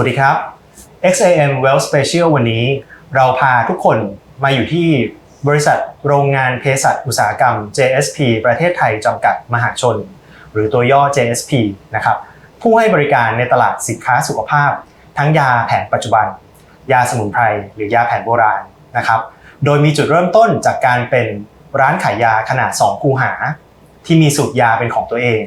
สวัสดีครับ XAM Well Special วันนี้เราพาทุกคนมาอยู่ที่บริษัทโรงงานเภสัชอุตสาหกรรม JSP ประเทศไทยจำกัดมหาชน หรือตัวย่อ JSP นะครับผู้ให้บริการในตลาดสินค้าสุขภาพ ทั้งยาแผนปัจจุบัน ยาสมุนไพรหรือยาแผนโบราณนะครับโดยมีจุดเริ่มต้นจากการเป็นร้านขายยาขนาด 2 คูหา ที่มีสูตรยาเป็นของตัวเอง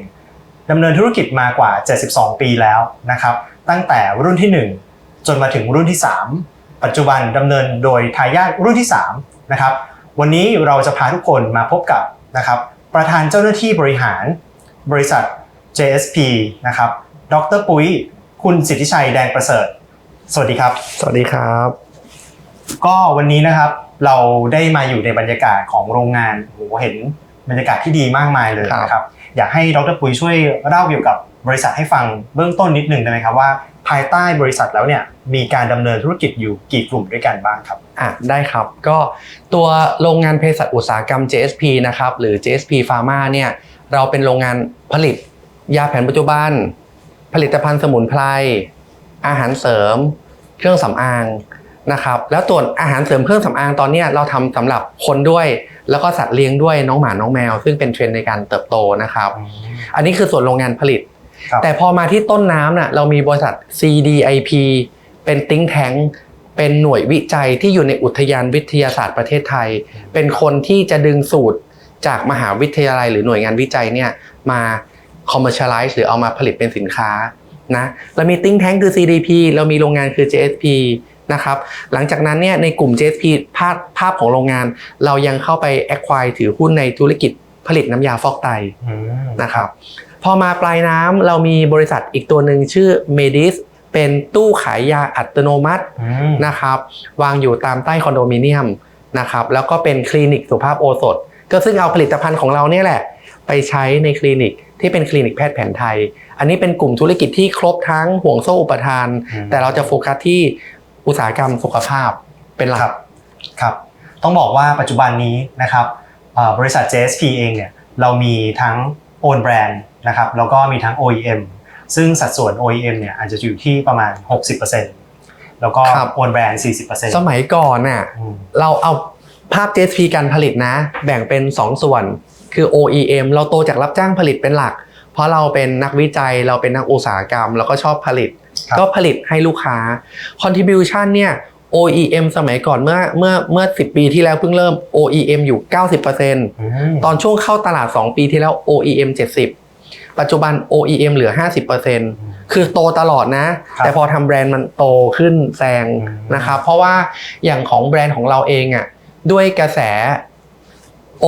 ดำเนินธุรกิจมากว่า 72 ปีแล้วนะครับตั้งแต่รุ่นที่ 1 จนมาถึงรุ่นที่ 3 ปัจจุบันดำเนินโดยทายาทรุ่นที่3นะครับวันนี้เราจะพาทุกคนมาพบกับนะครับประธานเจ้าหน้าที่บริหาร บริษัท JSP นะครับดรปุ้ยคุณสิทธิชัยแดงประเสริฐ สวัสดีครับ สวัสดีครับ ก็วันนี้นะครับเราได้มาอยู่ในบรรยากาศของโรงงานโหเห็นบรรยากาศที่ดีมากมายเลยครับนะครับ อยากให้ดรปุยช่วยเล่าเกี่ยวกับบริษัทให้ฟังเบื้องต้นนิดหนึ่งได้ไหมครับว่า ภายใต้บริษัทแล้วเนี่ยมีการดำเนินธุรกิจอยู่กี่กลุ่มด้วยกันบ้างครับอะได้ครับก็ตัวโรงงานเภสัชอุตสาหกรรม JSP นะครับหรือ JSP Pharma เนี่ยเราเป็นโรงงานผลิต ยาแผนปัจจุบัน ผลิตภัณฑ์สมุนไพรอาหารเสริม เครื่องสำอาง นะครับแล้วตัวอาหารเสริมเครื่องสำอางตอนเนี้ยเราทำสำหรับคนด้วย แล้วก็สัตว์เลี้ยงด้วยน้องหมาน้องแมว ซึ่งเป็นเทรนด์ในการเติบโตนะครับ อันนี้คือส่วนโรงงานผลิตครับแต่พอมาที่ต้นน้ำน่ะเรามีบริษัท CDIP เป็นติ้งแทงเป็นหน่วยวิจัยที่อยู่ในอุทยานวิทยาศาสตร์ประเทศไทย เป็นคนที่จะดึงสูตรจากมหาวิทยาลัยหรือหน่วยงานวิจัยเนี่ยมา commercialize หรือเอามาผลิตเป็นสินค้านะเรามีติ้งแทงคือ CDP เรามีโรงงานคือ JSP นะครับหลังจากนั้นเนี่ยในกลุ่ม JSP ภาพภาพของโรงงาน เรายังเข้าไป acquire ถือหุ้นในธุรกิจผลิตน้ำยาฟอกไตอืมนะครับพอมาปลายน้ำเรามีบริษัทอีกตัวหนึ่งชื่อ Medis เป็นตู้ขายยาอัตโนมัติอืมนะครับวางอยู่ตามใต้คอนโดมิเนียมนะครับแล้วก็เป็นคลินิกสุขภาพโอสถ ก็ซึ่งเอาผลิตภัณฑ์ของเราเนี่ยแหละ ไปใช้ในคลินิกที่เป็นคลินิกแพทย์แผนไทย อันนี้เป็นกลุ่มธุรกิจที่ครบทั้งห่วงโซ่อุปทานอืมแต่เราจะโฟกัสที่ อุตสาหกรรมสุขภาพเป็นหลัครักบครับต้องบอกว่าปัจจุบันนี้นะครับเอ่อบริษัท JSP เองเนี่ยเรามีทั้ง own brand นะครับแล้วก็มีทั้ง OEM ซึ่งสัดส่วน OEM เนี่ยอาจจะอยู่ที่ประมาณ 60%แล้วก็ครับ own brand 40%สมัยก่อนน่ะอืมเราเอาภาพ JSP การผลิตนะ แบ่งเป็น 2 ส่วนคือ OEM เราโตจากรับจ้างผลิตเป็นหลัก เพราะเราเป็นนักวิจัยเราเป็นนักอุตสาหกรรม แล้วก็ชอบผลิตครับ ก็ผลิตให้ลูกค้า contribution เนี่ย OEM สมัยก่อนเมื่อเมื่อเมื่อ 10 ปีที่แล้วเพิ่งเริ่ม OEM อยู่ 90%อืมตอนช่วงเข้าตลาด 2 ปีที่แล้ว OEM 70 ปัจจุบัน OEM เหลือ 50%คือโตตลอดนะครับแต่พอทำแบรนด์มันโตขึ้นแซงอืมนะครับเพราะว่าอย่างของแบรนด์ของเราเองอะด้วยกระแส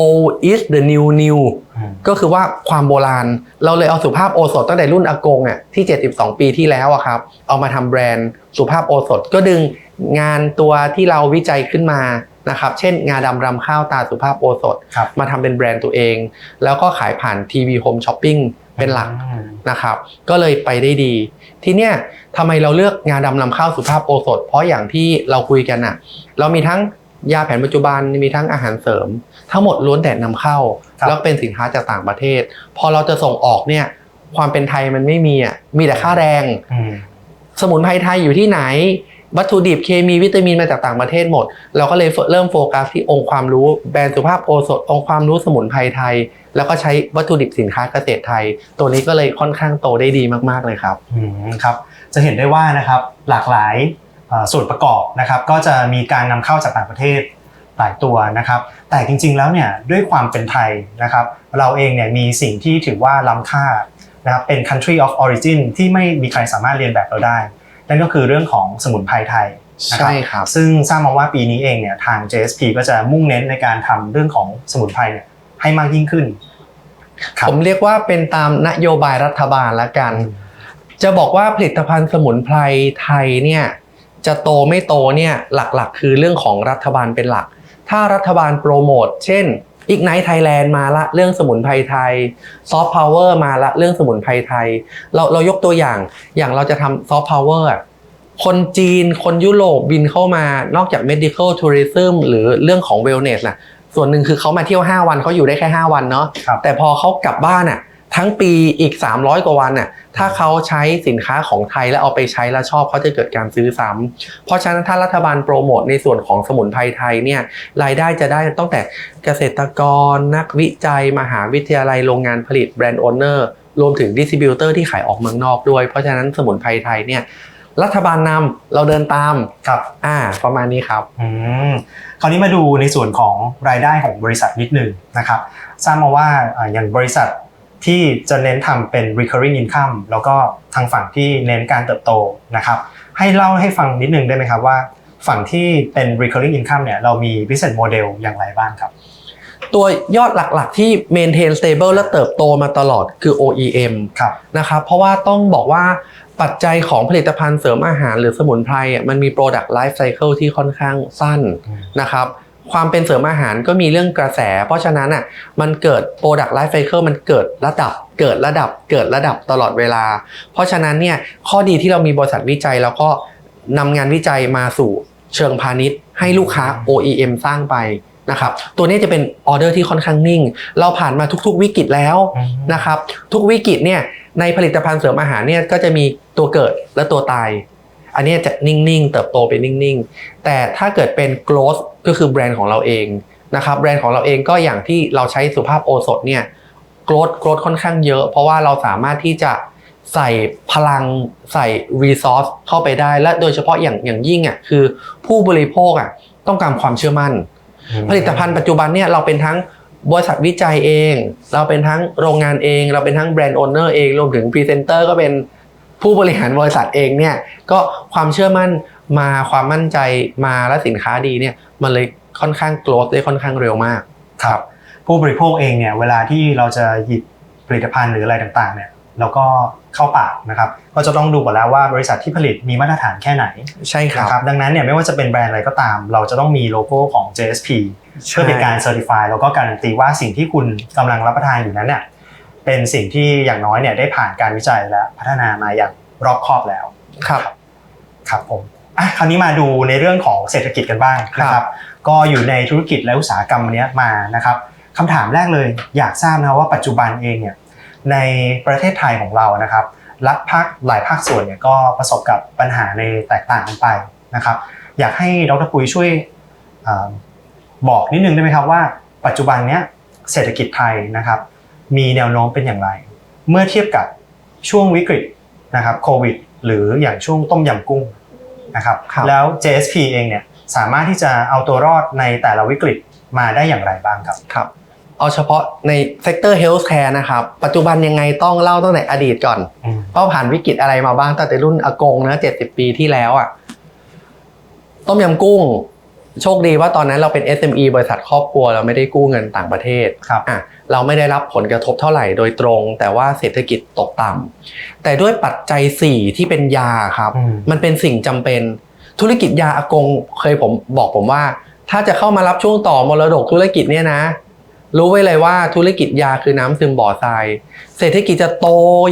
old is the new new อืมก็คือว่าความโบราณ เราเลยเอาสุภาพโอสถตั้งแต่รุ่นอากงอะที่ 72 ปีที่แล้วอะครับ เอามาทำแบรนด์สุภาพโอสถก็ดึงงานตัวที่เราวิจัยขึ้นมานะครับ เช่นงาดำรำข้าวตาสุภาพโอสถครับมาทำเป็นแบรนด์ตัวเอง แล้วก็ขายผ่านทีวีโฮมช้อปปิ้งเป็นหลักอืมนะครับ ก็เลยไปได้ดี ทีเนี้ยทำไมเราเลือกงาดำนำเข้าสุภาพโอสถ เพราะอย่างที่เราคุยกันอะเรามีทั้ง ยาแผนปัจจุบันมีทั้งอาหารเสริม ทั้งหมดล้วนแต่นำเข้าครับแล้วเป็นสินค้าจากต่างประเทศ พอเราจะส่งออกเนี่ยความเป็นไทยมันไม่มีอะมีแต่ค่าแรงอืมสมุนไพรไทยอยู่ที่ไหน วัตถุดิบเคมีวิตามินมาจากต่างประเทศหมด เราก็เลยเริ่มโฟกัสที่องค์ความรู้แบรนด์สุภาพโอสถองค์ความรู้สมุนไพรไทย แล้วก็ใช้วัตถุดิบสินค้าเกษตรไทย ตัวนี้ก็เลยค่อนข้างโตได้ดีมากๆเลยครับอืมครับ จะเห็นได้ว่านะครับหลากหลายเอ่อ ส่วนประกอบนะครับก็จะมีการนำเข้าจากต่างประเทศหลายตัวนะครับ แต่จริงๆแล้วเนี่ยด้วยความเป็นไทยนะครับเราเองเนี่ยมีสิ่งที่ถือว่าล้ำค่านะครับเป็น country of origin ที่ไม่มีใครสามารถเรียนแบบเราได้ นั่นก็คือเรื่องของสมุนไพรไทยนะครัใช่ครับซึ่งทราบมาว่าปีนี้เองเนี่ยทาง JSP ก็จะมุ่งเน้นในการทำเรื่องของสมุนไพรเนี่ยให้มากยิ่งขึ้นครับผมเรียกว่าเป็นตามนโยบายรัฐบาลละกัน จะบอกว่าผลิตภัณฑ์สมุนไพรไทยเนี่ย จะโตไม่โตเนี่ยหลักๆ คือเรื่องของรัฐบาลเป็นหลัก ถ้ารัฐบาลโปรโมทเช่น Ignite Thailand มาละเรื่องสมุนไพรไทย Soft Power มาละเรื่องสมุนไพรไทย เราเรายกตัวอย่างอย่างเราจะทำ Soft Power อะคนจีนคนยุโรปบินเข้ามานอกจาก medical tourism หรือเรื่องของ wellness นะส่วนหนึ่งคือเขามาเที่ยว 5 วันเขาอยู่ได้แค่ 5 วันเนาะครับแต่พอเขากลับบ้านอะ ทั้งปีอีก 300 กว่าวันน่ะถ้าเขาใช้สินค้าของไทยแล้วเอาไปใช้แล้วชอบเขาจะเกิดการซื้อซ้ำเพราะฉะนั้นถ้ารัฐบาลโปรโมทในส่วนของสมุนไพรไทยเนี่ยรายได้จะได้ตั้งแต่เกษตรกร นักวิจัย มหาวิทยาลัยโรงงานผลิตแบรนด์โอเนอร์รวมถึงดิสติบิวเตอร์ที่ขายออกเมืองนอกด้วย เพราะฉะนั้นสมุนไพรไทยเนี่ยรัฐบาลนำเราเดินตามครับอ่าประมาณนี้ครับอืมคราวนี้มาดูในส่วนของรายได้ของบริษัทนิดหนึ่งนะครับทราบมาว่าอย่างบริษัท ที่จะเน้นทำเป็น recurring income แล้วก็ทางฝั่งที่เน้นการเติบโตนะครับ ให้เล่าให้ฟังนิดนึงได้ไหมครับว่า ฝั่งที่เป็น recurring income เนี่ยเรามี business model อย่างไรบ้างครับ ตัวยอดหลักๆที่ maintain stable และเติบโตมาตลอดคือ OEM ครับนะครับ เพราะว่าต้องบอกว่าปัจจัยของผลิตภัณฑ์เสริมอาหารหรือสมุนไพรอะมันมี product life cycle ที่ค่อนข้างสั้นอืมนะครับ ความเป็นเสริมอาหารก็มีเรื่องกระแส เพราะฉะนั้นอะมันเกิด product life cycle มันเกิดระดับ เกิดระดับ เกิดระดับตลอดเวลา เพราะฉะนั้นเนี่ยข้อดีที่เรามีบริษัทวิจัยแล้วก็นำงานวิจัยมาสู่เชิงพาณิชย์ ให้ลูกค้า OEM สร้างไปนะครับตัวนี้จะเป็นออเดอร์ที่ค่อนข้างนิ่ง เราผ่านมาทุกๆวิกฤตแล้วนะครับทุกวิกฤตเนี่ยในผลิตภัณฑ์เสริมอาหารเนี่ยก็จะมีตัวเกิดและตัวตาย อันเนี้ยจะนิ่งๆ เติบโตไปนิ่งๆ แต่ถ้าเกิดเป็น growth ก็คือแบรนด์ของเราเองนะครับแบรนด์ของเราเองก็อย่างที่เราใช้สุภาพโอสถเนี่ย growth growth ค่อนข้างเยอะ เพราะว่าเราสามารถที่จะใส่พลังใส่ resource เข้าไปได้และโดยเฉพาะอย่างอย่างยิ่งอะคือผู้บริโภคอะต้องการความเชื่อมั่น ผลิตภัณฑ์ปัจจุบันเนี่ยเราเป็นทั้งบริษัทวิจัยเอง เราเป็นทั้งโรงงานเอง เราเป็นทั้งแบรนด์โอเนอร์เองรวมถึงพรีเซนเตอร์ก็เป็น ผู้บริหารบริษัทเองเนี่ยก็ความเชื่อมั่นมาความมั่นใจมาและสินค้าดีเนี่ยมันเลยค่อนข้างโกรธได้ค่อนข้างเร็วมากครับ ผู้บริโภคเองเนี่ยเวลาที่เราจะหยิบผลิตภัณฑ์หรืออะไรต่างๆเนี่ยเราก็เข้าปากนะครับก็จะต้องดูก่อนแล้วว่าบริษัทที่ผลิตมีมาตรฐานแค่ไหนใช่ครับนะครับดังนั้นเนี่ยไม่ว่าจะเป็นแบรนด์อะไรก็ตาม เราจะต้องมีโลโก้ของ JSP ใช่เพื่อเป็นการเซอร์ติฟายแล้วก็การันตีว่าสิ่งที่คุณกำลังรับประทานอยู่นั้นเนี่ย เป็นสิ่งที่อย่างน้อยเนี่ยได้ผ่านการวิจัยและพัฒนามาอย่างรอบคอบแล้วครับครับผมอะคราวนี้มาดูในเรื่องของเศรษฐกิจกันบ้างนะคครัรับบก็อยู่ในธุรกิจและอุตสาหกรรมเนี้ยมานะครับคำถามแรกเลยอยากทราบนะครับว่าปัจจุบันเองเนี่ยในประเทศไทยของเรานะครับรัฐภาคหลายภาคส่วนเนี่ยก็ประสบกับปัญหาในแตกต่างกันไปนะครับอยากให้ดรปุยช่วยเออบอกนิดนึงได้ไหมครับว่า ปัจจุบันเนี้ยเศรษฐกิจไทยนะครับ มีแนวโน้มเป็นอย่างไร เมื่อเทียบกับช่วงวิกฤตนะครับโควิด หรืออย่างช่วงต้มยำกุ้งนะครับครับแล้ว JSP เองเนี่ยสามารถที่จะเอาตัวรอดในแต่ละวิกฤตมาได้อย่างไรบ้างครับครับเอาเฉพาะในเซกเตอร์เฮลท์แคร์นะครับ ปัจจุบันยังไงต้องเล่าตั้งแต่อดีตก่อนอืมว่าผ่านวิกฤตอะไรมาบ้างตั้งแต่รุ่นอากงนะเจ็ดสิบปีที่แล้วอะต้มยำกุ้ง โชคดีว่าตอนนั้นเราเป็น SME บริษัทครอบครัวเราไม่ได้กู้เงินต่างประเทศครับอะเราไม่ได้รับผลกระทบเท่าไหร่โดยตรง แต่ว่าเศรษฐกิจตกต่ำแต่ด้วยปัจจัย 4 ที่เป็นยาครับอืมมันเป็นสิ่งจำเป็นธุรกิจยาอากงเคยผมบอกผมว่า ถ้าจะเข้ามารับช่วงต่อมรดกธุรกิจเนี่ยนะ รู้ไว้เลยว่าธุรกิจยาคือน้ำซึมบ่อทรายเศรษฐกิจจะโต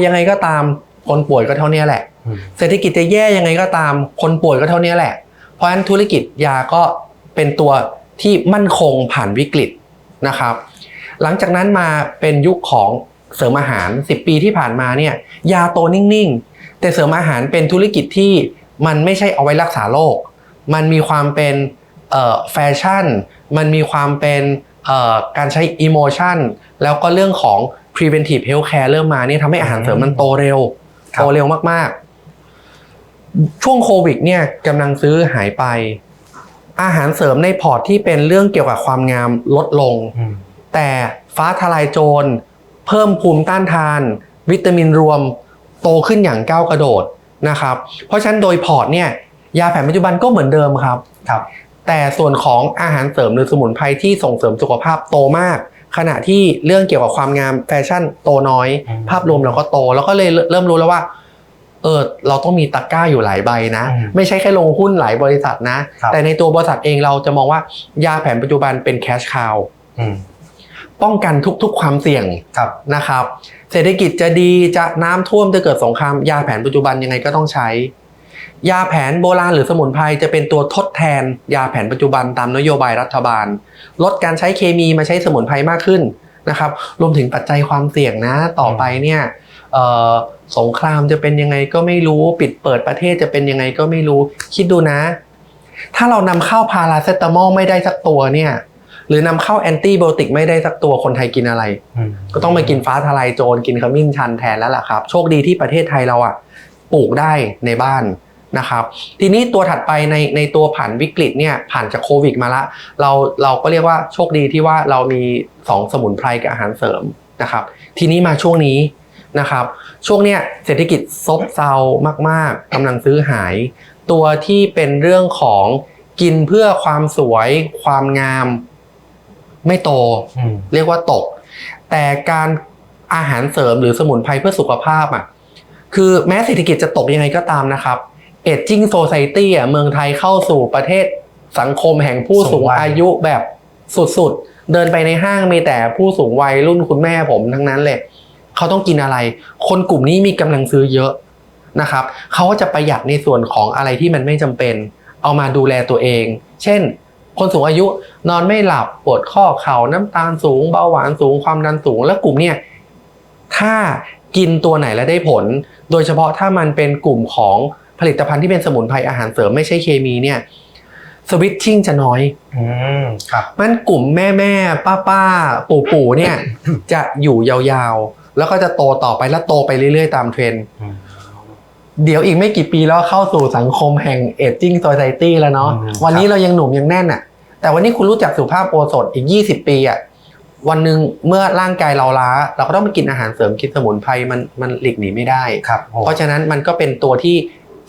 ยังไงก็ตามคนป่วยก็เท่านี้แหละอืมเศรษฐกิจจะแย่ยังไงก็ตามคนป่วยก็เท่านี้แหละ เพราะฉะนั้นธุรกิจยาก็ เป็นตัวที่มั่นคงผ่านวิกฤตนะครับ หลังจากนั้นมาเป็นยุคของเสริมอาหาร 10 ปีที่ผ่านมาเนี่ยยาโตนิ่งๆ แต่เสริมอาหารเป็นธุรกิจที่มันไม่ใช่เอาไว้รักษาโรคมันมีความเป็นเอ่อแฟชั่น มันมีความเป็นเอ่อการใช้อิโมชันแล้วก็เรื่องของ preventive healthcare เริ่มมาเนี่ยทำให้อาหารเสริมมันโตเร็วครับโตเร็วมากๆ ช่วงโควิดเนี่ยกำลังซื้อหายไป อาหารเสริมในพอร์ตที่เป็นเรื่องเกี่ยวกับความงามลดลงอืมแต่ฟ้าทลายโจร เพิ่มภูมิต้านทาน วิตามินรวม โตขึ้นอย่างก้าวกระโดดนะครับ เพราะฉะนั้นโดยพอร์ตเนี่ยยาแผนปัจจุบันก็เหมือนเดิมครับครับ แต่ส่วนของอาหารเสริมหรือสมุนไพรที่ส่งเสริมสุขภาพโตมาก ขณะที่เรื่องเกี่ยวกับความงามแฟชั่นโตน้อยอืมภาพรวมเราก็โต แล้วก็เลยเริ่มรู้แล้วว่า เออเราต้องมีตะกร้าอยู่หลายใบนะอืมไม่ใช่แค่ลงหุ้นหลายบริษัทนะครับแต่ในตัวบริษัทเองเราจะมองว่ายาแผนปัจจุบันเป็นแคชคาวอืมป้องกันทุกๆความเสี่ยงครับนะครับ เศรษฐกิจจะดีจะน้ำท่วมจะเกิดสงครามยาแผนปัจจุบันยังไงก็ต้องใช้ ยาแผนโบราณหรือสมุนไพรจะเป็นตัวทดแทน ยาแผนปัจจุบันตามนโยบายรัฐบาล ลดการใช้เคมีมาใช้สมุนไพรมากขึ้นนะครับ รวมถึงปัจจัยความเสี่ยงนะ ต่อไปเนี่ยเอ่อ สงครามจะเป็นยังไงก็ไม่รู้ปิดเปิดประเทศจะเป็นยังไงก็ไม่รู้ คิดดูนะ ถ้าเรานำเข้าพาราเซตามอลไม่ได้สักตัวเนี่ย หรือนำเข้าแอนตี้ไบโอติกไม่ได้สักตัวคนไทยกินอะไรอืมก็ต้องไปกินฟ้าทลายโจรกินขมิ้นชันแทนแล้วล่ะครับ โชคดีที่ประเทศไทยเราอะปลูกได้ในบ้านนะครับ ทีนี้ตัวถัดไปในในตัวผ่านวิกฤตเนี่ยผ่านจากโควิดมาละ เราเราก็เรียกว่าโชคดีที่ว่าเรามี 2 สมุนไพรกับอาหารเสริมนะครับ ทีนี้มาช่วงนี้ นะครับช่วงเนี้ยเศรษฐกิจซบเซามากๆกำลังซื้อหาย ตัวที่เป็นเรื่องของกินเพื่อความสวย ความงาม ไม่โตอืมเรียกว่าตก แต่การอาหารเสริมหรือสมุนไพรเพื่อสุขภาพอะคือแม้เศรษฐกิจจะตกยังไงก็ตามนะครับ Aging Society อะเมืองไทยเข้าสู่ประเทศสังคมแห่งผู้สูงอายุแบบสุดๆ เดินไปในห้างมีแต่ผู้สูงวัยรุ่นคุณแม่ผมทั้งนั้นเลย เขาต้องกินอะไร คนกลุ่มนี้มีกำลังซื้อเยอะนะครับเขาก็จะประหยัดในส่วนของอะไรที่มันไม่จำเป็น เอามาดูแลตัวเอง เช่น คนสูงอายุนอนไม่หลับปวดข้อเข่าน้ำตาลสูงเบาหวานสูงความดันสูง และกลุ่มเนี่ยถ้ากินตัวไหนแล้วได้ผล โดยเฉพาะถ้ามันเป็นกลุ่มของผลิตภัณฑ์ที่เป็นสมุนไพรอาหารเสริมไม่ใช่เคมีเนี่ยสวิตชิ่งจะน้อย อืม ครับมันกลุ่มแม่แม่ป้าป้าปู่ปู่เนี่ย จะอยู่ยาวๆ แล้วก็จะโตต่อไปแล้วโตไปเรื่อยๆ ตามเทรนด์อืมเดี๋ยวอีกไม่กี่ปีแล้วเข้าสู่สังคมแห่งเอจจิ้ง o c i ตี้แล้วเนาะอืมวันนี้เรายังหนุ่มยังแน่นอะแต่วันนี้คุณรู้จักสุขภาพโอสถอีก 20 ปีอะวันหนึ่งเมื่อร่างกายเราล้า เราก็ต้องไปกินอาหารเสริมกินสมุนไพรมันมันหลีกหนีไม่ได้ครับโอ้เพราะฉะนั้นมันก็เป็นตัวที่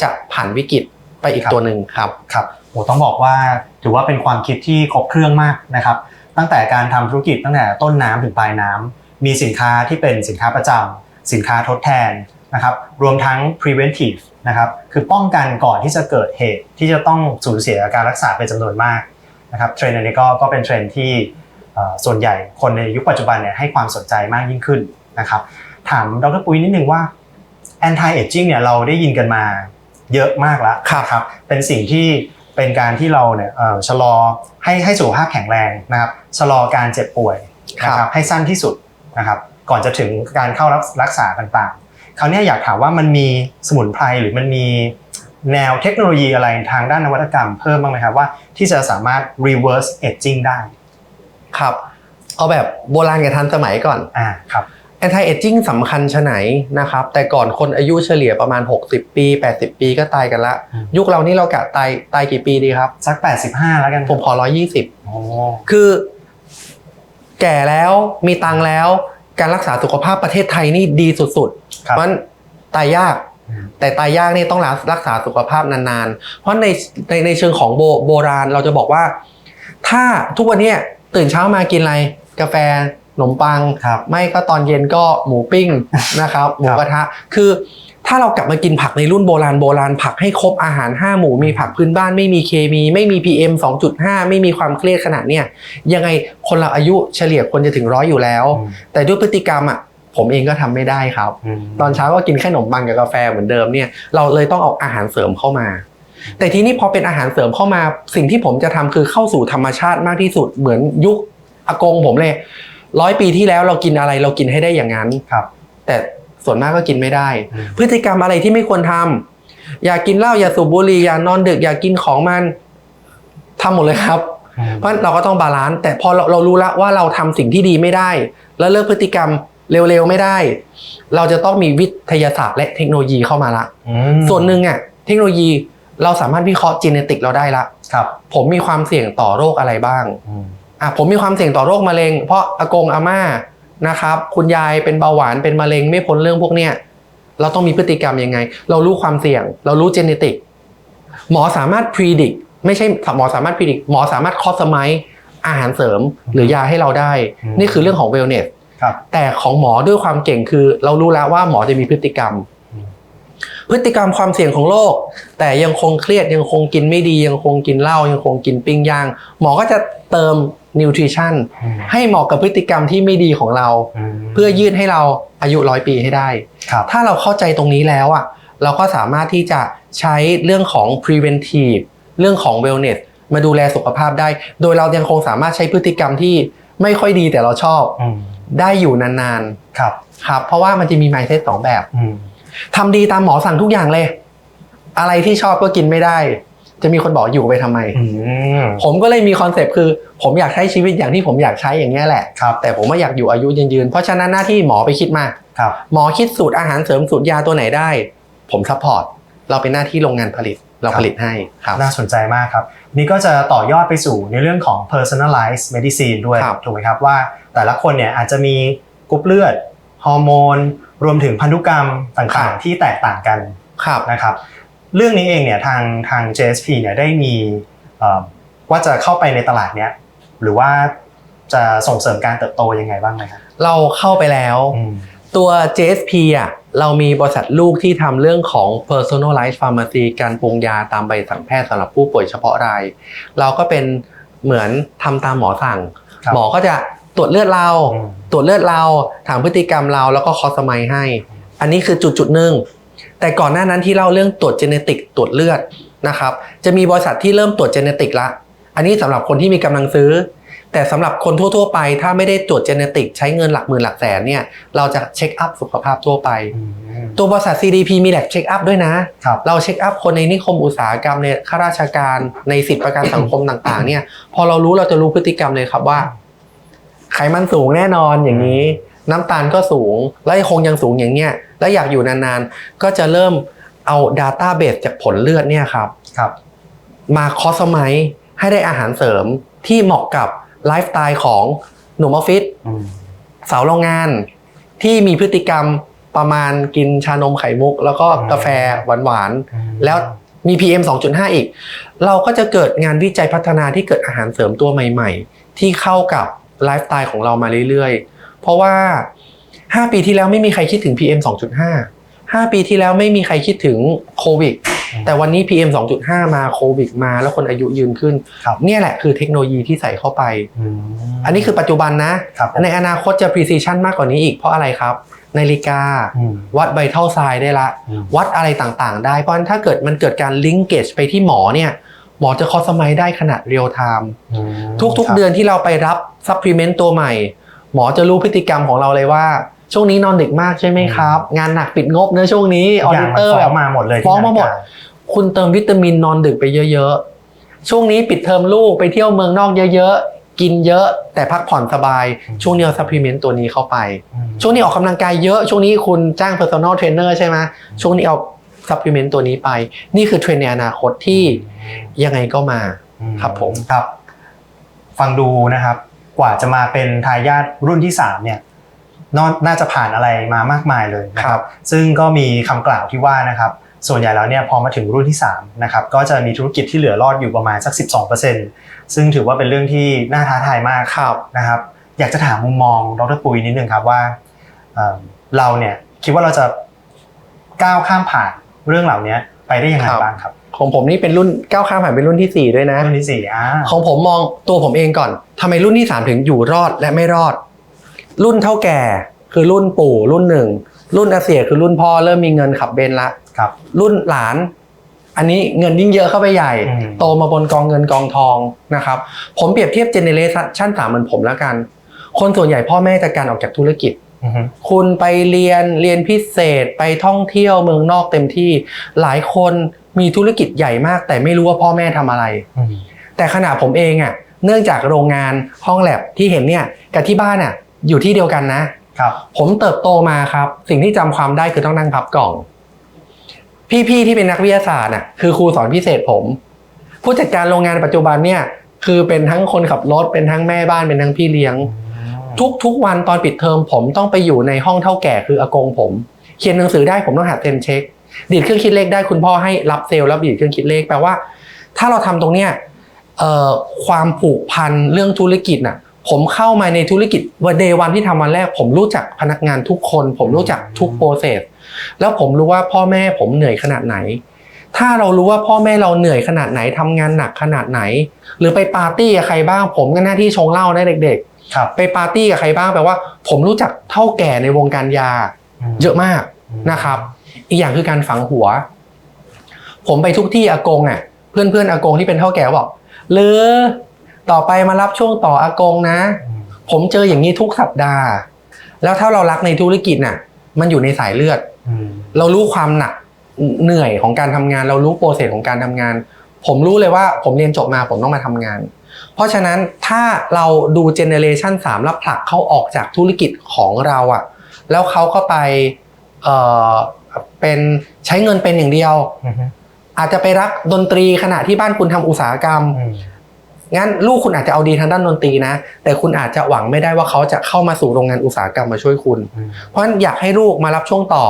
จะผ่านวิกฤตไปอีกครับตัวหนึ่งครับครับโอ้ต้องบอกว่าถือว่าเป็นความคิดที่ครบเครื่องมากนะครับ ตั้งแต่การทำธุรกิจตั้งแต่ต้นน้ำถึงปลายน้ำ มีสินค้าที่เป็นสินค้าประจำสินค้าทดแทนนะครับรวมทั้ง preventive นะครับคือป้องกันก่อนที่จะเกิดเหตุที่จะต้องสูญเสียการรักษาเป็นจำนวนมากนะครับเทรนด์อันนี้ก็ก็เป็นเทรนด์ที่เอ่อส่วนใหญ่คนในยุคปัจจุบันเนี่ยให้ความสนใจมากยิ่งขึ้นนะครับถามดรปุ้ยนิดนึงว่า anti aging เนี่ยเราได้ยินกันมาเยอะมากแล้วครับครับเป็นสิ่งที่เป็นการที่เราเนี่ยเอ่อชะลอให้ให้สุขภาพแข็งแรงนะครับชะลอการเจ็บป่วยนะครับให้สั้นที่สุด นะครับก่อนจะถึงการเข้ารับรักษาต่างๆ คราวเนี้ยอยากถามว่ามันมีสมุนไพรหรือมันมีแนวเทคโนโลยีอะไรทางด้านนวัตกรรมเพิ่มบ้างไหมครับว่าที่จะสามารถ reverse aging ได้ ครับเอาแบบโบราณกับทันสมัยก่อนอ่าครับ anti aging สำคัญชะไหนนะครับ แต่ก่อนคนอายุเฉลี่ยประมาณ 60 ปี 80 ปีก็ตายกันละอืมยุคเรานี่เรากะตายตายกี่ปีดีครับ สัก 85 แล้วกัน ผมขอ 120โอ้คือ แก่แล้วมีตังค์แล้ว การรักษาสุขภาพประเทศไทยนี่ดีสุดๆครับเพราะฉะนั้นตายยากอืมแต่ตายยากนี่ต้องรักษาสุขภาพนานๆ เพราะในในในเชิงของโบโบราณเราจะบอกว่า ถ้าทุกวันเนี้ยตื่นเช้ามากินอะไร กาแฟขนมปัง ครับ ไม่ก็ตอนเย็นก็หมูปิ้งนะครับหมูกระทะคือ ถ้าเรากลับมากินผักในรุ่นโบราณโบราณผักให้ครบอาหาร 5 หมู่มีผักพื้นบ้านไม่มีเคมี ไม่มี PM 2.5 ไม่มีความเครียดขนาดเนี้ยยังไงคนเราอายุเฉลี่ยคนจะถึงร้อยอยู่แล้วอืมแต่ด้วยพฤติกรรมอะผมเองก็ทำไม่ได้ครับมตอนเช้าก็กินแค่ขนมปังกับกาแฟเหมือนเดิมเนี่ยเราเลยต้องเอาอาหารเสริมเข้ามา แต่ทีนี้พอเป็นอาหารเสริมเข้ามา สิ่งที่ผมจะทำคือเข้าสู่ธรรมชาติมากที่สุดเหมือนยุคอากงผมเลยร้อยปีที่แล้วเรากินอะไรเรากินให้ได้อย่างนั้นครับ แต่ ส่วนมากก็กินไม่ได้อืมพฤติกรรมอะไรที่ไม่ควรทำอยากกินเหล้าอย่าสูบบุหรี่อย่านอนดึกอยากกินของมันทำหมดเลยครับอืมเพราะเราก็ต้องบาลานซ์แต่พอเราเรารู้แล้วว่าเราทำสิ่งที่ดีไม่ได้ แล้วเลิกพฤติกรรมเร็วๆไม่ได้ เราจะต้องมีวิทยาศาสตร์และเทคโนโลยีเข้ามาละอืมส่วนหนึ่งอะเทคโนโลยีเราสามารถวิเคราะห์จีเนติกเราได้ละครับ ผมมีความเสี่ยงต่อโรคอะไรบ้างอืมอะผมมีความเสี่ยงต่อโรคมะเร็ง เพราะอากงอาม่า นะครับ คุณยายเป็นเบาหวานเป็นมะเร็งไม่พ้นเรื่องพวกเนี้ยเราต้องมีพฤติกรรมยังไง เรารู้ความเสี่ยง เรารู้เจเนติกหมอสามารถ predict ไม่ใช่หมอสามารถ predict หมอสามารถ customize อาหารเสริมหรือยาให้เราได้ นี่คือเรื่องของ wellness ครับแต่ของหมอด้วยความเก่งคือ เรารู้แล้วว่าหมอจะมีพฤติกรรมอืมพฤติกรรมความเสี่ยงของโรคแต่ยังคงเครียดยังคงกินไม่ดี ยังคงกินเหล้ายังคงกินปิ้งย่าง หมอก็จะเติม นิวทริชั่นอืมให้เหมาะกับพฤติกรรมที่ไม่ดีของเรามเพื่อยืดให้เราอายุร้อยปีให้ได้ครับถ้าเราเข้าใจตรงนี้แล้วอะเราก็สามารถที่จะใช้เรื่องของ preventive เรื่องของ wellness มาดูแลสุขภาพได้ โดยเรายังคงสามารถใช้พฤติกรรมที่ไม่ค่อยดีแต่เราชอบอืมได้อยู่นานครับๆครับ เพราะว่ามันจะมี mindset สองแบบอืมทำดีตามหมอสั่งทุกอย่างเลย อะไรที่ชอบก็กินไม่ได้ จะมีคนบอกอยู่ไปทำไมอืมผมก็เลยมีคอนเซปต์คือ ผมอยากใช้ชีวิตอย่างที่ผมอยากใช้อย่างเงี้ยแหละครับแต่ผมไม่อยากอยู่อายุยืนๆเพราะฉะนั้นหน้าที่หมอไปคิดมาครับหมอคิดสูตรอาหารเสริมสูตรยาตัวไหนได้ ผมซัพพอร์ตเราเป็นหน้าที่โรงงานผลิตเราผลิตให้ครับน่าสนใจมากครับ นี่ก็จะต่อยอดไปสู่ในเรื่องของ personalized medicine ด้วยครับถูกไหมครับว่า แต่ละคนเนี่ยอาจจะมีกรุ๊ปเลือดฮอร์โมนรวมถึงพันธุกรรมต่างๆ ที่แตกต่างกันครับนะครับ เรื่องนี้เองเนี่ยทางทาง JSP เนี่ยได้มีเอ่อว่าจะเข้าไปในตลาดเนี้ยหรือว่าจะส่งเสริมการเติบโตยังไงบ้างไหมครับเราเข้าไปแล้วอืมตัว JSP อะเรามีบริษัทลูกที่ทำเรื่องของ personalized pharmacy การปรุงยาตามใบสั่งแพทย์สำหรับผู้ป่วยเฉพาะราย เราก็เป็นเหมือนทำตามหมอสั่งครับหมอก็จะตรวจเลือดเราอืมตรวจเลือดเรา ถามพฤติกรรมเราแล้วก็คอสมัยให้ อันนี้คือจุดจุดๆหนึ่ง แต่ก่อนหน้านั้นที่เล่าเรื่องตรวจเจเนติกตรวจเลือดนะครับจะมีบริษัทที่เริ่มตรวจเจเนติกละ อันนี้สำหรับคนที่มีกำลังซื้อ แต่สำหรับคนทั่ว ๆ ไป ถ้าไม่ได้ตรวจเจเนติกใช้เงินหลักหมื่นหลักแสนเนี่ยเราจะเช็คอัพสุขภาพทั่วไปอืมตัวบริษัท CDP มีแลบเช็คอัพด้วยนะครับเราเช็คอัพคนในนิคมอุตสาหกรรมในข้าราชการในสิทธิประกันสังคมต่างๆเนี่ยพอเรารู้เราจะรู้พฤติกรรมเลยครับว่า ไขมันสูงแน่นอนอย่างนี้ น้ำตาลก็สูง และคงยังสูงอย่างเนี้ยแล้วอยากอยู่นานๆ ก็จะเริ่มเอา Database จากผลเลือดเนี่ยครับครับ มาคอสไมให้ได้อาหารเสริมที่เหมาะกับไลฟ์สไตล์ของหนุ่มออฟฟิศอืมสาวโรงงาน ที่มีพฤติกรรมประมาณกินชานมไข่มุก แล้วก็กาแฟหวานๆ แล้วมี PM 2.5 อีก เราก็จะเกิดงานวิจัยพัฒนาที่เกิดอาหารเสริมตัวใหม่ ๆ ที่เข้ากับไลฟ์สไตล์ของเรามาเรื่อยๆ เพราะว่า 5 ปีที่แล้วไม่มีใครคิดถึง PM 2.5 5 ปีที่แล้วไม่มีใครคิดถึงโควิด แต่วันนี้ PM 2.5 มาโควิดมา แล้วคนอายุยืนขึ้นครับเนี่ยแหละคือเทคโนโลยีที่ใส่เข้าไปมอันนี้คือปัจจุบันนะครับผมในอนาคตจะ precision มากกว่านี้อีกเพราะอะไรครับ นาฬิกาอืมวัดไบเท่าไซได้ละอืมวัดอะไรต่างๆ ได้ เพราะฉะนั้นถ้าเกิดมันเกิดการลิงเกจไปที่หมอเนี่ย หมอจะคอสมัยได้ขนาดเรียลไทม์อืมทุกครัๆบเดือนที่เราไปรับซัพพลีเมนต์ตัวใหม่ หมอจะรู้พฤติกรรมของเราเลยว่า ช่วงนี้นอนดึกมากใช่ไหมครับ งานหนักปิดงบเนื้อะช่วงนี้ออทุกย่าดิงเตอร์มันแบบฟ้มาหมดเลยที่ฟ้องมาหมดนาฬิกคุณเติมวิตามินนอนดึกไปเยอะๆ ช่วงนี้ปิดเทอมลูกไปเที่ยวเมืองนอกเยอะๆ กินเยอะแต่พักผ่อนสบาย ช่วงนี้เอาซัพพลีเมนต์ตัวนี้เข้าไปอืมช่วงนี้ออกกำลังกายเยอะ ช่วงนี้คุณจ้าง personal trainer ใช่ไหมช่วงนี้เอาซัพพลีเมนต์ตัวนี้ไป นี่คือเทรนด์ในอนาคตที่ยังไงก็มาอืครับผมครับ ฟังดูนะครับ กว่าจะมาเป็นทายาทรุ่นที่3เนี่ยนอน่าจะผ่านอะไรมามากมายเลยนะครับ ซึ่งก็มีคำกล่าวที่ว่านะครับ ส่วนใหญ่แล้วเนี่ยพอมาถึงรุ่นที่3นะครับก็จะมีธุรกิจที่เหลือรอดอยู่ประมาณสัก 12%ซึ่งถือว่าเป็นเรื่องที่น่าท้าทายมากครับนะครับ อยากจะถามมุมมองดรปุยนิดนึงครับว่าเอ่อเราเนี่ยคิดว่าเราจะก้าวข้ามผ่านเรื่องเหล่านี้ไปได้ยังไงครับบ้างครับ ของผมนี่เป็นรุ่นก้าวข้ามผ่านเป็นรุ่นที่ 4 ด้วยนะ รุ่นที่สี่อ่าของผมมองตัวผมเองก่อนทำไมรุ่นที่ 3 ถึงอยู่รอดและไม่รอด รุ่นเท่าแก่คือรุ่นปู่รุ่นหนึ่ง รุ่นอาเซียคือรุ่นพ่อเริ่มมีเงินขับเบนซ์ละ ครับ รุ่นหลาน อันนี้เงินยิ่งเยอะเข้าไปใหญ่ อืม โตมาบนกองเงินกองทองนะครับ ผมเปรียบเทียบเจเนเรชันสามเหมือนผมแล้วกัน คนส่วนใหญ่พ่อแม่จะการออกจากธุรกิจ อือฮึคุณไปเรียนเรียนพิเศษไปท่องเที่ยวเมืองนอกเต็มที่ หลายคน มีธุรกิจใหญ่มาก แต่ไม่รู้ว่าพ่อแม่ทำอะไรอืมแต่ขณะผมเองอะเนื่องจากโรงงานห้องแลบที่เห็นเนี่ยกับที่บ้านอะอยู่ที่เดียวกันนะ ครับ ผมเติบโตมาครับ สิ่งที่จำความได้คือต้องนั่งพับกล่อง พี่ๆที่เป็นนักวิทยาศาสตร์น่ะคือครูสอนพิเศษผม ผู้จัดการโรงงานปัจจุบันเนี่ยคือเป็นทั้งคนขับรถเป็นทั้งแม่บ้านเป็นทั้งพี่เลี้ยง ทุกทุกวันตอนปิดเทอมผมต้องไปอยู่ในห้องเท่าแก่คืออากงผม เขียนหนังสือได้ผมต้องหัดเซ็นเช็ค ดีดเครื่องคิดเลขได้คุณพ่อให้รับเซลล์แล้วดีดเครื่องคิดเลขแปลว่า ถ้าเราทำตรงเนี้ยเอ่อความผูกพันเรื่องธุรกิจน่ะผมเข้ามาในธุรกิจวันเดย์วันที่ทำวันแรก ผมรู้จักพนักงานทุกคน ผมรู้จักทุกโปรเซสแล้วผมรู้ว่าพ่อแม่ผมเหนื่อยขนาดไหน ถ้าเรารู้ว่าพ่อแม่เราเหนื่อยขนาดไหนทำงานหนักขนาดไหน หรือไปปาร์ตี้กับใครบ้าง ผมก็หน้าที่ชงเหล้านะเด็กๆครับไปปาร์ตี้กับใครบ้างแปลว่า ผมรู้จักเท่าแก่ในวงการยา เยอะมากนะครับ อีกอย่างคือการฝังหัว ผมไปทุกที่อากงอะ เพื่อนเพื่อนๆอากงที่เป็นเท่าแก่บอกหรือต่อไปมารับช่วงต่ออากงนะอืมผมเจออย่างนี้ทุกสัปดาห์ แล้วถ้าเรารักในธุรกิจน่ะ มันอยู่ในสายเลือดอืมเรารู้ความหนักเหนื่อยของการทำงาน เรารู้โปรเซสของการทำงาน ผมรู้เลยว่าผมเรียนจบมาผมต้องมาทำงาน เพราะฉะนั้นถ้าเราดูเจเนเรชัน3แล้วผลักเขาออกจากธุรกิจของเราอะแล้วเขาก็ไป เอ่อเป็นใช้เงินเป็นอย่างเดียวอืมอาจจะไปรักดนตรีขณะที่บ้านคุณทำอุตสาหกรรมอืมงั้นลูกคุณอาจจะเอาดีทางด้านดนตรีนะ แต่คุณอาจจะหวังไม่ได้ว่าเขาจะเข้ามาสู่โรงงานอุตสาหกรรมมาช่วยคุณอืมเพราะฉะนั้นอยากให้ลูกมารับช่วงต่อ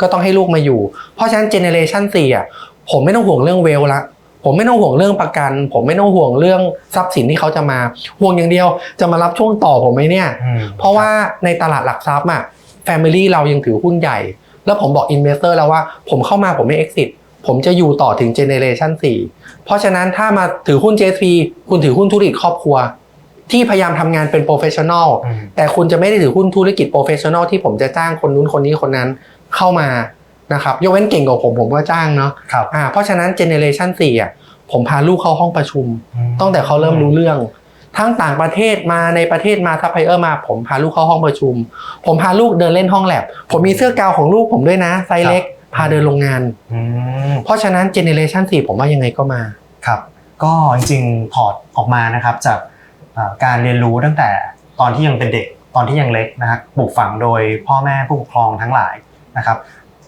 ก็ต้องให้ลูกมาอยู่ เพราะฉะนั้นเจเนเรชัน4อะผมไม่ต้องห่วงเรื่องเวลละผมไม่ต้องห่วงเรื่องประกัน ผมไม่ต้องห่วงเรื่องทรัพย์สินที่เขาจะมา ห่วงอย่างเดียวจะมารับช่วงต่อผมไหมเนี่ยอืมเพราะว่าในตลาดหลักทรัพย์อะแฟมิลี่เรายังถือหุ้นใหญ่ แล้วผมบอกอินเวสเตอร์แล้วว่าผมเข้ามาผมไม่ exit ผมจะอยู่ต่อถึงเจเนเรชัน4เพราะฉะนั้นถ้ามาถือหุ้น JSP คุณถือหุ้นธุรกิจครอบครัว ที่พยายามทำงานเป็นโปรเฟชชั่นอลอืมแต่คุณจะไม่ได้ถือหุ้นธุรกิจโปรเฟชชั่นอลที่ผมจะจ้างคนนู้นคนนี้คนนั้นเข้ามานะครับยกเว้นเก่งกว่าผมผมก็จ้างเนาะครับอ่าเพราะฉะนั้นเจเนเรชัน4อะผมพาลูกเข้าห้องประชุมตั้งแต่เขาเริ่มรู้เรื่อง ทั้งต่างประเทศมาในประเทศมาซัพพลายเออร์มาผมพาลูกเข้าห้องประชุม ผมพาลูกเดินเล่นห้องแลบผมมีเสื้อกาวของลูกผมด้วยนะไซส์เล็ก พาเดินโรงงานอืมเพราะฉะนั้นเจเนเรชัน4ผมว่ายังไงก็มาครับ ก็จริงๆถอดออกมานะครับจากเอ่อการเรียนรู้ตั้งแต่ตอนที่ยังเป็นเด็กตอนที่ยังเล็กนะครับปลูกฝังโดยพ่อแม่ผู้ปกครองทั้งหลายนะครับ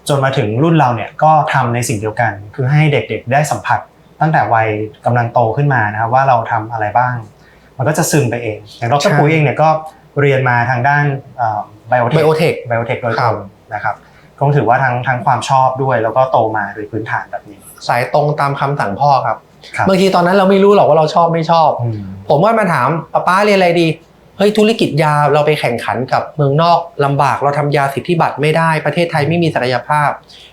จนมาถึงรุ่นเราเนี่ยก็ทำในสิ่งเดียวกัน คือให้เด็กๆได้สัมผัสตั้งแต่วัยกำลังโตขึ้นมานะครับว่าเราทำอะไรบ้าง มันก็จะซึมไปเอง อย่างดใช่รปุ้ยเองเนี่ยก็เรียนมาทางด้านไบโอเทค Biotech ไบโอเทคโดยคตรัรบงนะครับก็ถือว่าทั้งทั้งความชอบด้วยแล้วก็โตมาโดยพื้นฐานแบบนี้ สายตรงตามคำสั่งพ่อครับครับบางทีตอนนั้นเราไม่รู้หรอกว่าเราชอบไม่ชอบอืมผมว่ามาถามป้าป้าเรียนอะไรดีเฮ้ยธุรกิจยาเราไปแข่งขันกับเมืองนอกลำบากเราทำยาสิทธิบัตรไม่ได้ประเทศไทยไม่มีศักยภาพ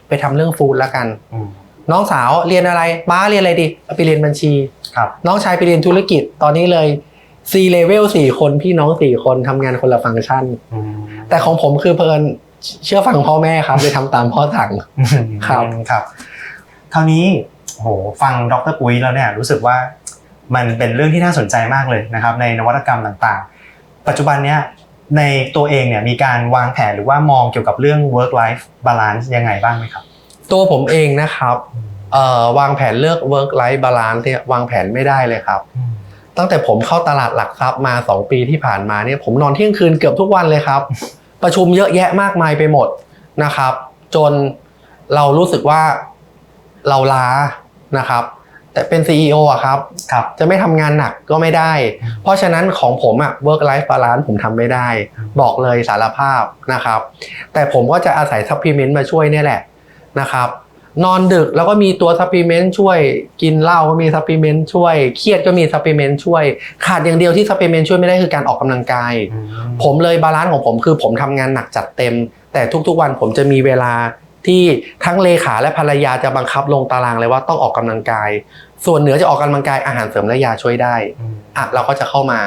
ไปทำเรื่องฟู้ดละกันอืมน้องสาวเรียนอะไรป้าเรียนอะไรดีเอาไปเรียนบัญชีครับน้องชายไปเรียนธุรกิจตอนนี้เลย C level สี่คนพี่น้องสี่คนทำงานคนละฟังก์ชัน อืมแต่ของผมคือเพลินเชื่อฟังพ่อแม่ครับเลยทำตามพ่อสั่ง ครับ ครับคราวนี้โหฟังดรปุ้ยแล้วเนี่ยรู้สึกว่ามันเป็นเรื่องที่น่าสนใจมากเลยนะครับ ในนวัตกรรมต่างๆ ปัจจุบันเนี้ยในตัวเองเนี่ยมีการวางแผนหรือว่ามองเกี่ยวกับเรื่อง work life balance ยังไงบ้างไหมครับ ตัวผมเองนะครับเอ่อวางแผนเลือก work life balance เนี่ยวางแผนไม่ได้เลยครับ ตั้งแต่ผมเข้าตลาดหลักทรัพย์มา 2 ปีที่ผ่านมาเนี่ยผมนอนเที่ยงคืนเกือบทุกวันเลยครับ ประชุมเยอะแยะมากมายไปหมดนะครับ จนเรารู้สึกว่าเราล้านะครับ แต่เป็น CEO อะครับครับจะไม่ทำงานหนักก็ไม่ได้ เพราะฉะนั้นของผมอะ work life balance ผมทำไม่ได้ บอกเลยสารภาพนะครับ แต่ผมก็จะอาศัย supplement มาช่วยเนี่ยแหละนะครับ นอนดึกแล้วก็มีตัว supplement ช่วย กินเหล้าก็มี supplement ช่วย เครียดก็มี supplement ช่วย ขาดอย่างเดียวที่ supplement ช่วยไม่ได้คือการออกกำลังกายอืมผมเลยบาลานซ์ของผมคือผมทำงานหนักจัดเต็ม แต่ทุกๆวันผมจะมีเวลาที่ทั้งเลขาและภรรยาจะบังคับลงตารางเลยว่าต้องออกกำลังกาย ส่วนเหนือจะออกกำลังกายอาหารเสริมและยาช่วยได้อืมอะเราก็จะเข้ามา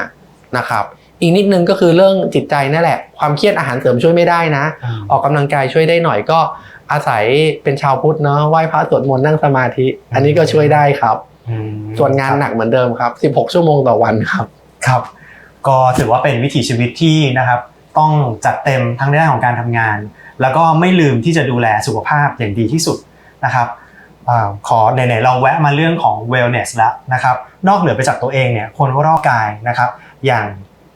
นะครับอีกนิดนึงก็คือเรื่องจิตใจนั่นแหละ ความเครียดอาหารเสริมช่วยไม่ได้นะ ออกกำลังกายช่วยได้หน่อยก็ อาศัยเป็นชาวพุทธเนาะไหว้พระสวดมนต์นั่งสมาธิ อันนี้ก็ช่วยได้ครับอืมส่วนงานหนักเหมือนเดิมครับ 16 ชั่วโมงต่อวันครับครับ ก็ถือว่าเป็นวิถีชีวิตที่นะครับ ต้องจัดเต็มทั้งในด้านของการทำงาน แล้วก็ไม่ลืมที่จะดูแลสุขภาพอย่างดีที่สุดนะครับอาขอไหนๆเราแวะมาเรื่องของ wellness แล้วนะครับ นอกเหนือไปจากตัวเองเนี่ยคนรอบกายนะครับ อย่าง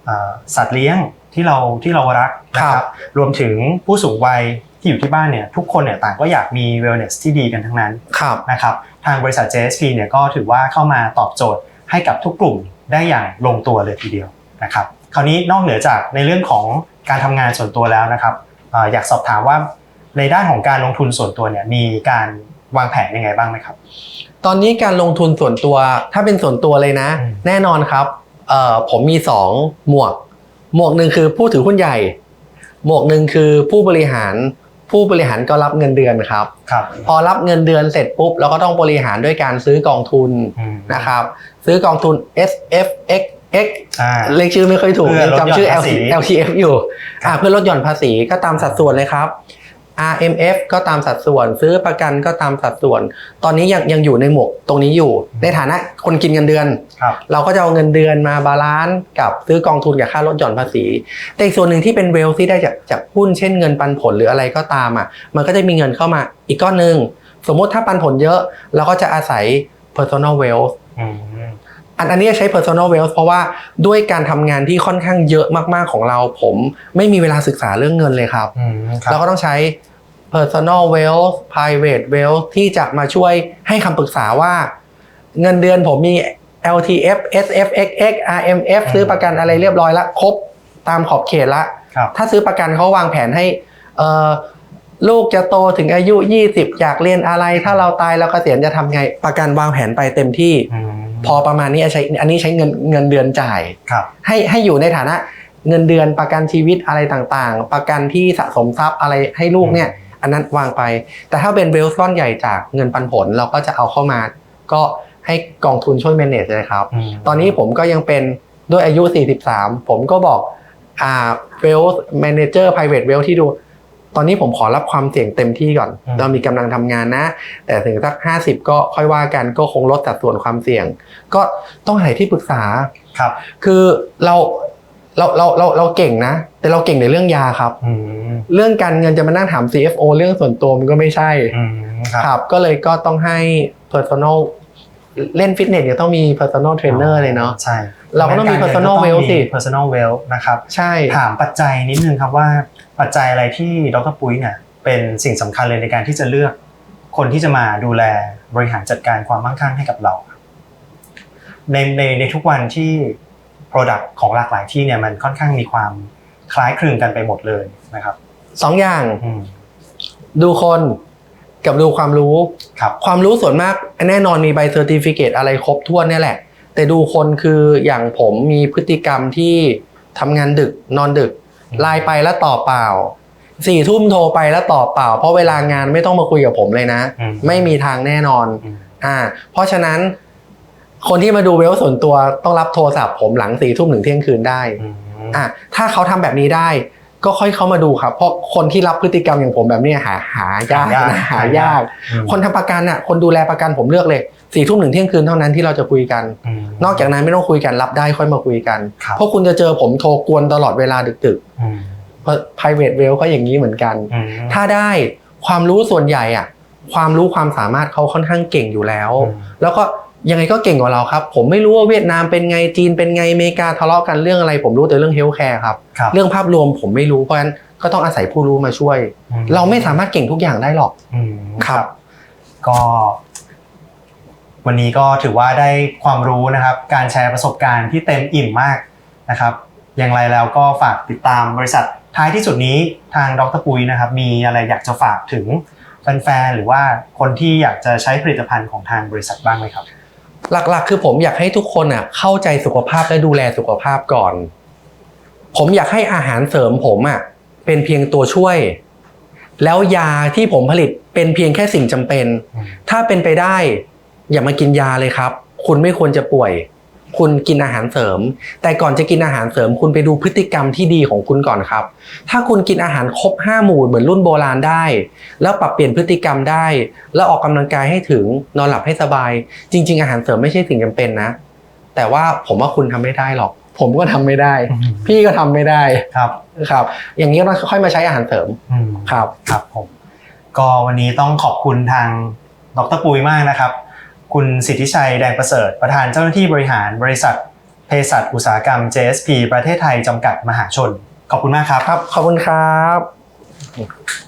เอ่อสัตว์เลี้ยงที่เราที่เรารักนะคครัรับบรวมถึงผู้สูงวัย ที่อยู่ที่บ้านเนี่ยทุกคนเนี่ยต่างก็อยากมี wellness ที่ดีกันทั้งนั้นครับนะครับทางบริษัท JSP เนี่ยก็ถือว่าเข้ามาตอบโจทย์ให้กับทุกกลุ่มได้อย่างลงตัวเลยทีเดียวนะครับคราวนี้นอกเหนือจากในเรื่องของการทำงานส่วนตัวแล้วนะครับเอ่ออยากสอบถามว่าในด้านของการลงทุนส่วนตัวเนี่ยมีการวางแผนยังไงบ้างไหมครับ ตอนนี้การลงทุนส่วนตัวถ้าเป็นส่วนตัวเลยนะอืมแน่นอนครับเอ่อผมมี 2 หมวก หมวกหนึ่งคือผู้ถือหุ้นใหญ่ หมวกหนึ่งคือผู้บริหาร ผู้บริหารก็รับเงินเดือนครับ ครับ พอรับเงินเดือนเสร็จปุ๊บเราก็ต้องบริหารด้วยการซื้อกองทุนอืมนะครับ ซื้อกองทุน S F X X อ่าเลขชื่อไม่ค่อยถูกเพื่อลดหย่อนจำชื่อภาษี LT LTF อยู่อ่าเพื่อลดหย่อนภาษีก็ตามสัดส่วนเลยครับ RMF ก็ตามสัดส่วน ซื้อประกันก็ตามสัดส่วน ตอนนี้ยังยังอยู่ในหมวกตรงนี้อยู่ ในฐานะคนกินเงินเดือน ครับ เราก็จะเอาเงินเดือนมาบาลานซ์กับซื้อกองทุนกับค่าลดหย่อนภาษี แต่อีกส่วนหนึ่งที่เป็นเวลที่ได้จากจากหุ้นเช่นเงินปันผลหรืออะไรก็ตามอะมันก็จะมีเงินเข้ามาอีกก้อนหนึ่งสมมุติถ้าปันผลเยอะเราก็จะอาศัย personal wealth อืม อันอันนี้ใช้ personal wealth เพราะว่าด้วยการทำงานที่ค่อนข้างเยอะมากๆของเรา ผมไม่มีเวลาศึกษาเรื่องเงินเลยครับอืมครับ เราก็ต้องใช้ personal wealth private wealth ที่จะมาช่วยให้คำปรึกษาว่า เงินเดือนผมมี LTF SFXX RMF ซื้อประกันอะไรเรียบร้อยละครบตามขอบเขตละ ครับ ถ้าซื้อประกันเขาวางแผนให้เอ่อลูกจะโตถึงอายุ 20 อยากเรียนอะไร ถ้าเราตายแล้วกเกษียณจะทำไง ประกันวางแผนไปเต็มที่ อืม พอประมาณนี้ใช้อันนี้ใช้เงินเงินเดือนจ่ายครับ ให้ให้อยู่ในฐานะเงินเดือนประกันชีวิตอะไรต่างๆ ประกันที่สะสมทรัพย์อะไรให้ลูกเนี่ยอันนั้นวางไป แต่ถ้าเป็นเวลส์ก้อนใหญ่จากเงินปันผลเราก็จะเอาเข้ามา ก็ให้กองทุนช่วย manage เลยครับอืมตอนนี้ผมก็ยังเป็นด้วยอายุ 43 ผมก็บอกอ่า wealth manager private wealth ที่ดู ตอนนี้ผมขอรับความเสี่ยงเต็มที่ก่อนอืมเรามีกำลังทำงานนะ แต่ถึงสัก 50 ก็ค่อยว่ากันก็คงลดสัดส่วนความเสี่ยง ก็ต้องหาที่ปรึกษาครับ คือเราเราเราเราเราเก่งนะ แต่เราเก่งในเรื่องยาครับอืมเรื่องการเงินจะมานั่งถาม CFO เรื่องส่วนตัวมันก็ไม่ใช่อืมครับครับ ก็เลยก็ต้องให้ personal เล่นฟิตเนสเนี่ยต้องมี personal trainer เลยเนาะใช่ เราก็ต้องมี personal ก็ wealth สิ personal wealth นะครับใช่ถามปัจจัยนิดนึงครับว่าปัจจัยอะไรที่ดรปุ้ยเนี่ยเป็นสิ่งสำคัญเลยในการที่จะเลือกคนที่จะมาดูแลบริหารจัดการความมั่งคั่งให้กับเรา ในในในทุกวันที่ Product ของหลากหลายที่เนี่ยมันค่อนข้างมีความคล้ายคลึงกันไปหมดเลยนะครับสองอย่างอืมดูคนกับดูความรู้ครับความรู้ส่วนมากแน่นอนมีใบเซอร์ติฟิเคตอะไรครบถ้วนเนี่ยแหละ แต่ดูคนคืออย่างผมมีพฤติกรรมที่ทำงานดึกนอนดึกไลน์ไปแล้วตอบเปล่าสี่ทุ่มโทรไปแล้วตอบเปล่า เพราะเวลางานไม่ต้องมาคุยกับผมเลยนะอืมไม่มีทางแน่นอนอืมอ่าเพราะฉะนั้นคนที่มาดูเวลส่วนตัวต้องรับโทรศัพท์ผมหลังสี่ทุ่มถึงเที่ยงคืนได้อืมอะถ้าเขาทำแบบนี้ได้ ก็ค่อยเข้ามาดูครับ เพราะคนที่รับพฤติกรรมอย่างผมแบบเนี้ยหาหายากนะหายาก อืม คนทำประกันอะคนดูแลประกันผมเลือกเลยสี่ทุ่มถึงเที่ยงคืนเท่านั้นที่เราจะคุยกันมนอกจากนั้นไม่ต้องคุยกันรับได้ค่อยมาคุยกัน ครับ เพราะคุณจะเจอผมโทรกวนตลอดเวลาดึกอืมๆเพราะ private well ก็อย่างนี้เหมือนกัน อืมถ้าได้ความรู้ส่วนใหญ่อะความรู้ความสามารถเขาค่อนข้างเก่งอยู่แล้ว อืม แล้วก็ ยังไงก็เก่งกว่าเราครับ ผมไม่รู้ว่าเวียดนามเป็นไงจีนเป็นไงอเมริกาทะเลาะกันเรื่องอะไร ผมรู้แต่เรื่องเฮลท์แคร์ครับครับเรื่องภาพรวมผมไม่รู้เพราะฉะนั้นก็ต้องอาศัยผู้รู้มาช่วยอืเราไม่สามารถเก่งทุกอย่างได้หรอกอืมครับ ก็ วันนี้ก็ถือว่าได้ความรู้นะครับ การแชร์ประสบการณ์ที่เต็มอิ่มมากนะครับ อย่างไรแล้วก็ฝากติดตามบริษัทท้ายที่สุดนี้ทางดรปุยนะครับ มีอะไรอยากจะฝากถึงแฟนๆหรือว่าคนที่อยากจะใช้ผลิตภัณฑ์ของทางบริษัทบ้างไหมครับ หลักๆ คือผมอยากให้ทุกคนอะเข้าใจสุขภาพและดูแลสุขภาพก่อน ผมอยากให้อาหารเสริมผมอะเป็นเพียงตัวช่วย แล้วยาที่ผมผลิตเป็นเพียงแค่สิ่งจำเป็น ถ้าเป็นไปได้ อย่ามากินยาเลยครับ คุณไม่ควรจะป่วย คุณกินอาหารเสริม แต่ก่อนจะกินอาหารเสริม คุณไปดูพฤติกรรมที่ดีของคุณก่อนครับ ถ้าคุณกินอาหารครบห้าหมู่เหมือนรุ่นโบราณได้ แล้วปรับเปลี่ยนพฤติกรรมได้ แล้วออกกำลังกายให้ถึงนอนหลับให้สบาย จริง ๆ อาหารเสริมไม่ใช่สิ่งจำเป็นนะ แต่ว่าผมว่าคุณทำไม่ได้หรอก ผมก็ทำไม่ได้ พี่ก็ทำไม่ได้ครับครับ อย่างนี้เราค่อยมาใช้อาหารเสริมอืมครับครับผมก็วันนี้ต้องขอบคุณทางดรปุยมากนะครับ คุณสิทธิชัยแดงประเสริฐประธานเจ้าหน้าที่บริหารบริษัทเภสัชอุตสาหกรรม JSP ประเทศไทยจำกัดมหาชน ขอบคุณมากครับ ครับ ขอบคุณครับ